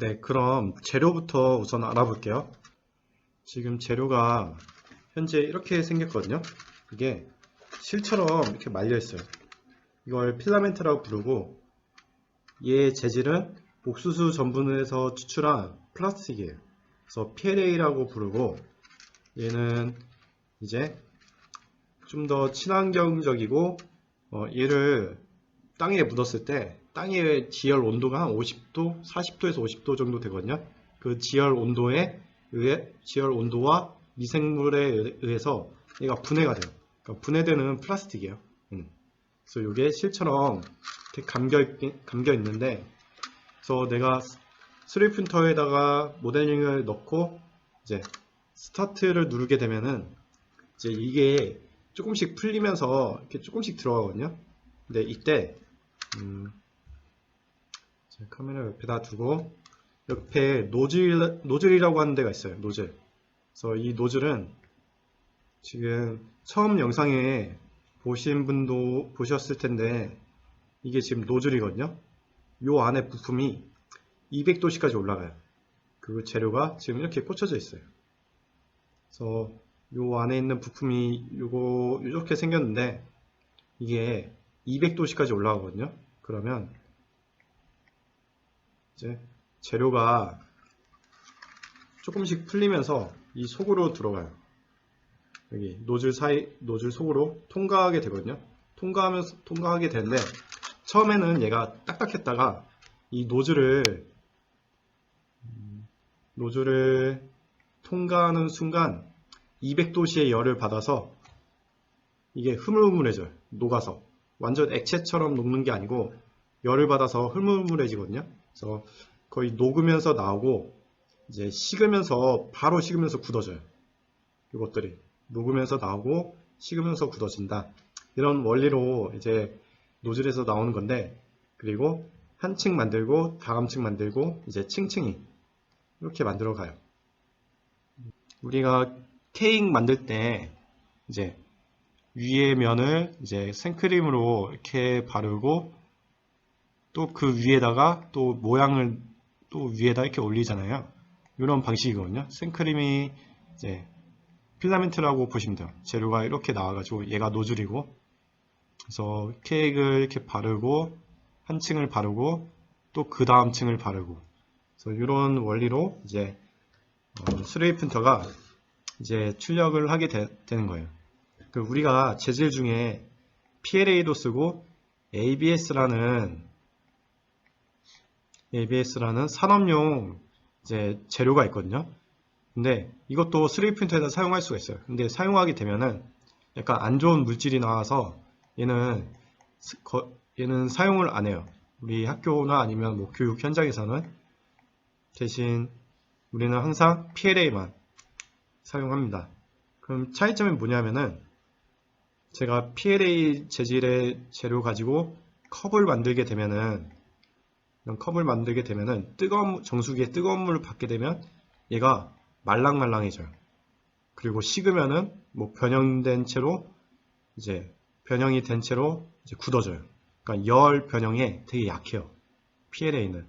네, 그럼 재료부터 우선 알아볼게요. 지금 재료가 현재 이렇게 생겼거든요. 이게 실처럼 이렇게 말려 있어요. 이걸 필라멘트라고 부르고 얘의 재질은 옥수수 전분에서 추출한 플라스틱이에요. 그래서 PLA라고 부르고 얘는 이제 좀 더 친환경적이고 어, 얘를 땅에 묻었을 때 땅의 지열 온도가 한 50도, 40도에서 50도 정도 되거든요. 그 지열 온도에 의해 지열 온도와 미생물에 의해서 얘가 분해가 돼요. 그러니까 분해되는 플라스틱이에요. 음. 그래서 이게 실처럼 이렇게 감겨, 있, 감겨 있는데, 그래서 내가 3D 프린터에다가 모델링을 넣고 이제 스타트를 누르게 되면은 이제 이게 조금씩 풀리면서 이렇게 조금씩 들어가거든요. 근데 이때 음, 제 카메라 옆에다 두고 옆에 노즐 노즐이라고 하는 데가 있어요. 노즐. 그래서 이 노즐은 지금 처음 영상에 보신 분도 보셨을 텐데 이게 지금 노즐이거든요. 요 안에 부품이 200도씨까지 올라가요. 그 재료가 지금 이렇게 꽂혀져 있어요. 그래서 요 안에 있는 부품이 요거 이렇게 생겼는데 이게 200도씨까지 올라가거든요. 그러면 이제 재료가 조금씩 풀리면서 이 속으로 들어가요. 여기 노즐 사이 노즐 속으로 통과하게 되거든요. 통과하면서 통과하게 되는데 처음에는 얘가 딱딱했다가 이 노즐을 음, 노즐을 통과하는 순간 200도씨의 열을 받아서 이게 흐물흐물해져요. 녹아서 완전 액체처럼 녹는 게 아니고 열을 받아서 흐물흐물해지거든요. 그래서 거의 녹으면서 나오고 이제 식으면서 바로 식으면서 굳어져요. 이것들이 녹으면서 나오고 식으면서 굳어진다. 이런 원리로 이제 노즐에서 나오는 건데 그리고 한 층 만들고 다음 층 만들고 이제 층층이 이렇게 만들어 가요. 우리가 케이크 만들 때 이제 위에 면을 이제 생크림으로 이렇게 바르고 또 그 위에다가 또 모양을 또 위에다 이렇게 올리잖아요. 이런 방식이거든요. 생크림이 이제 필라멘트라고 보시면 돼요. 재료가 이렇게 나와가지고 얘가 노즐이고 그래서 케이크를 이렇게 바르고 한 층을 바르고 또 그 다음 층을 바르고 그래서 이런 원리로 이제 어, 3D 프린터가 이제 출력을 하게 되, 는 거예요. 그 우리가 재질 중에 PLA도 쓰고 ABS라는 ABS라는 산업용 이제 재료가 있거든요. 근데 이것도 3D 프린터에서 사용할 수가 있어요. 근데 사용하게 되면은 약간 안 좋은 물질이 나와서 얘는 얘는 사용을 안 해요. 우리 학교나 아니면 뭐 교육 현장에서는 대신 우리는 항상 PLA만 사용합니다. 그럼 차이점이 뭐냐면은 제가 PLA 재질의 재료 가지고 컵을 만들게 되면은 컵을 만들게 되면은 뜨거운 물- 정수기에 뜨거운 물을 받게 되면 얘가 말랑말랑해져요. 그리고 식으면은 뭐 변형된 채로 이제 변형이 된 채로 이제 굳어져요. 그러니까 열 변형에 되게 약해요. PLA는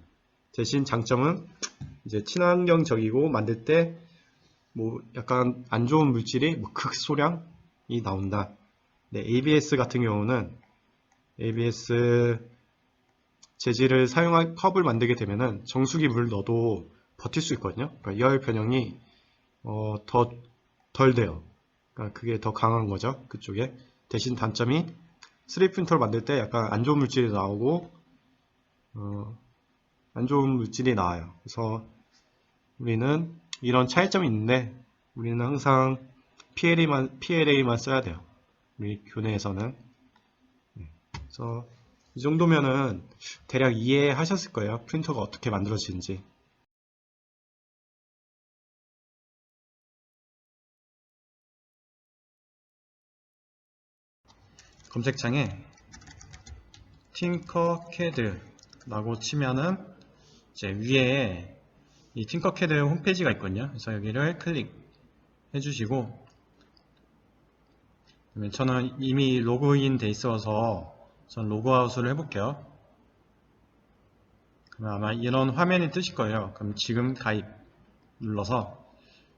대신 장점은 이제 친환경적이고 만들 때 뭐 약간 안 좋은 물질이 뭐 극소량이 나온다. 네, ABS 같은 경우는 ABS 재질을 사용한 컵을 만들게 되면은 정수기 물 넣어도 버틸 수 있거든요. 그러니까 열 변형이 어, 더 덜 돼요. 그러니까 그게 더 강한 거죠. 그쪽에. 대신 단점이 3D 프린터를 만들 때 약간 안 좋은 물질이 나오고 어, 안 좋은 물질이 나와요. 그래서 우리는 이런 차이점이 있는데 우리는 항상 PLA만, PLA만 써야 돼요. 우리 교내에서는. 네. 그래서 이 정도면은 대략 이해하셨을 거예요. 프린터가 어떻게 만들어지는지. 검색창에 팅커캐드라고 치면은 이제 위에 이 팅커캐드 홈페이지가 있거든요. 그래서 여기를 클릭해 주시고 저는 이미 로그인 돼 있어서 전 로그아웃을 해볼게요. 그럼 아마 이런 화면이 뜨실 거예요. 그럼 지금 가입 눌러서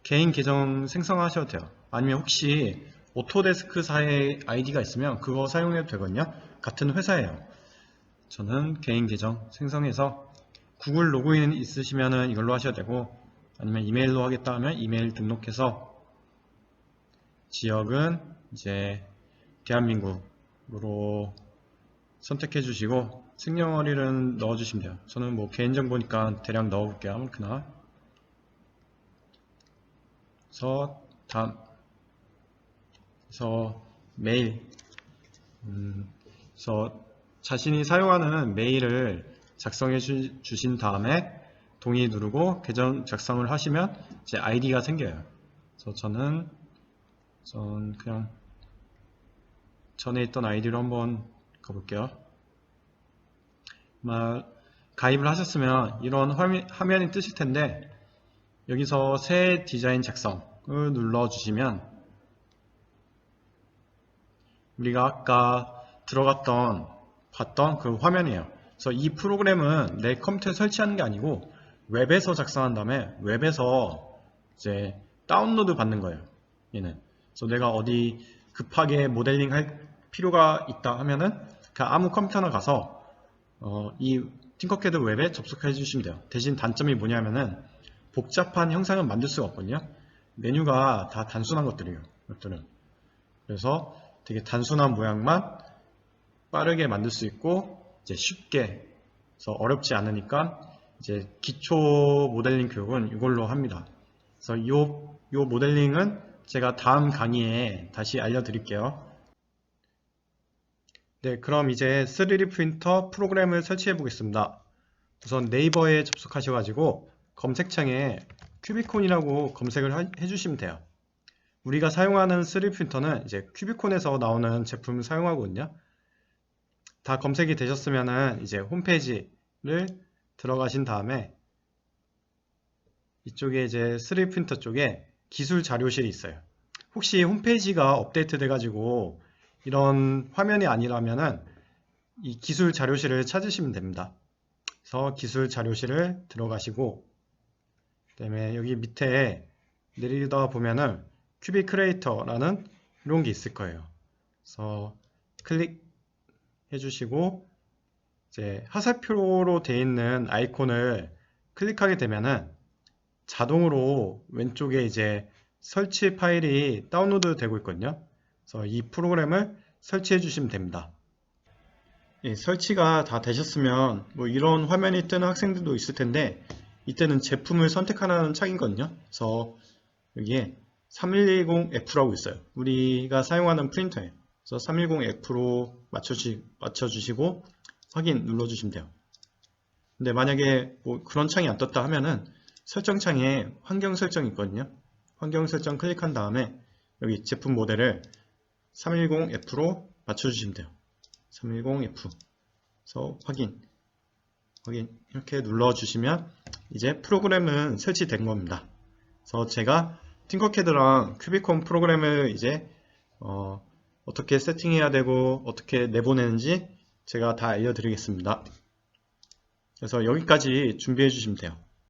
개인 계정 생성하셔도 돼요. 아니면 혹시 오토데스크사의 아이디가 있으면 그거 사용해도 되거든요. 같은 회사예요. 저는 개인 계정 생성해서 구글 로그인 있으시면 이걸로 하셔도 되고 아니면 이메일로 하겠다 하면 이메일 등록해서 지역은 이제 대한민국으로 선택해 주시고 생년월일은 넣어 주시면 돼요. 저는 뭐 개인정보니까 대략 넣어 볼게요. 아무렇게나 다음 그래서 메일 음, 그래서 자신이 사용하는 메일을 작성해 주, 주신 다음에 동의 누르고 계정 작성을 하시면 제 아이디가 생겨요. 그래서 저는 전 그냥 전에 있던 아이디로 한번 가볼게요. 가입을 하셨으면 이런 화면, 화면 이 뜨실 텐데 여기서 새 디자인 작성을 눌러 주시면 우리가 아까 들어갔던 봤던 그 화면이에요. 그래서 이 프로그램은 내 컴퓨터에 설치하는 게 아니고 웹에서 작성한 다음에 웹에서 이제 다운로드 받는 거예요. 얘는. 그래서 내가 어디 급하게 모델링 할 필요가 있다 하면은 그냥 아무 컴퓨터나 가서 어, 이 팅커캐드 웹에 접속해 주시면 돼요. 대신 단점이 뭐냐면은 복잡한 형상을 만들 수가 없거든요. 메뉴가 다 단순한 것들이에요. 이것들은. 그래서 되게 단순한 모양만 빠르게 만들 수 있고 이제 쉽게 그래서 어렵지 않으니까 이제 기초 모델링 교육은 이걸로 합니다. 그래서 이, 이 모델링은 제가 다음 강의에 다시 알려드릴게요. 네, 그럼 이제 3D 프린터 프로그램을 설치해 보겠습니다. 우선 네이버에 접속하셔가지고 검색창에 큐비콘이라고 검색을 하- 해주시면 돼요. 우리가 사용하는 3D 프린터는 이제 큐비콘에서 나오는 제품을 사용하거든요. 다 검색이 되셨으면은 이제 홈페이지를 들어가신 다음에 이쪽에 이제 3D 프린터 쪽에 기술 자료실이 있어요. 혹시 홈페이지가 업데이트 돼가지고 이런 화면이 아니라면은 이 기술 자료실을 찾으시면 됩니다. 그래서 기술 자료실을 들어가시고 그다음에 여기 밑에 내리다 보면은 큐빅 크리에이터라는 이런 게 있을 거예요. 그래서 클릭해 주시고 이제 화살표로 되어 있는 아이콘을 클릭하게 되면은 자동으로 왼쪽에 이제 설치 파일이 다운로드 되고 있거든요. 그래서 이 프로그램을 설치해 주시면 됩니다. 예, 설치가 다 되셨으면 뭐 이런 화면이 뜨는 학생들도 있을 텐데 이때는 제품을 선택하라는 창이거든요. 그래서 여기에 3110F라고 있어요. 우리가 사용하는 프린터예요. 그래서 310F로 맞춰주시, 맞춰주시고 확인 눌러주시면 돼요. 근데 만약에 뭐 그런 창이 안 떴다 하면은 설정 창에 환경 설정이 있거든요. 환경 설정 클릭한 다음에 여기 제품 모델을 310F로 맞춰주시면 돼요. 310F. 그래서 확인. 확인. 이렇게 눌러주시면 이제 프로그램은 설치된 겁니다. 그래서 제가 팅커캐드랑 큐비콘 프로그램을 이제 어, 어떻게 세팅해야 되고 어떻게 내보내는지 제가 다 알려드리겠습니다. 그래서 여기까지 준비해 주시면 돼요.